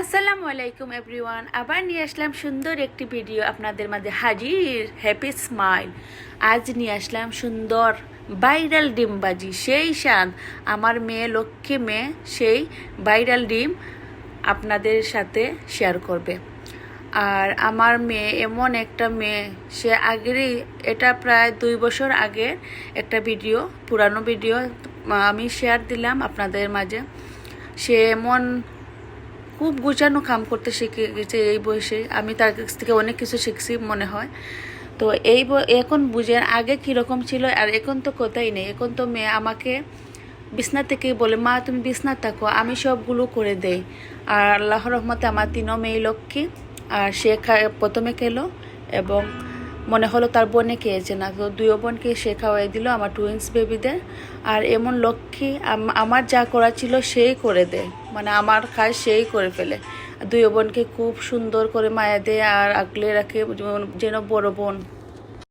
আসসালামু আলাইকুম এভরিওয়ান, আবার নিয়ে আসলাম সুন্দর একটি ভিডিও আপনাদের মাঝে হাজির হ্যাপি স্মাইল আজ নিয়ে আসলাম সুন্দর ভাইরাল ডিমবাজি সেই শান আমার মেয়ে লক্ষ্মী মেয়ে, সেই ভাইরাল ডিম আপনাদের সাথে শেয়ার করবে। আর আমার মেয়ে এমন একটা মেয়ে, সে আগেরই, এটা প্রায় দুই বছর আগে একটা ভিডিও, পুরানো ভিডিও আমি শেয়ার দিলাম আপনাদের মাঝে। সে এমন খুব গুছানো কাম করতে শিখে গেছে এই বয়সে। আমি তার কাছ থেকে অনেক কিছু শিখছি মনে হয়। তো এই এখন বুঝেন আগে কীরকম ছিল আর এখন তো কোথাই নেই। এখন তো মেয়ে আমাকে বিছনা থেকে বলে, মা, তুমি বিছনা থাকো, আমি সবগুলো করে দেই। আর আল্লাহ রহমতে আমার তিনও মেয়ে লক্ষ্মী, আর সে প্রথমে খেলো এবং মনে হলো তার বোনে খেয়েছে না। তো দুই বোনকে সে খাওয়াই দিল আমার টুইন্স বেবিদের আর এমন লক্ষ্মী আমার যা করা ছিল সেই করে দেয়। মানে আমার কাজ সেই করে ফেলে। দুই বোনকে খুব সুন্দর করে মায়া দেয় আর আগলে রাখে যেন- বড় বোন।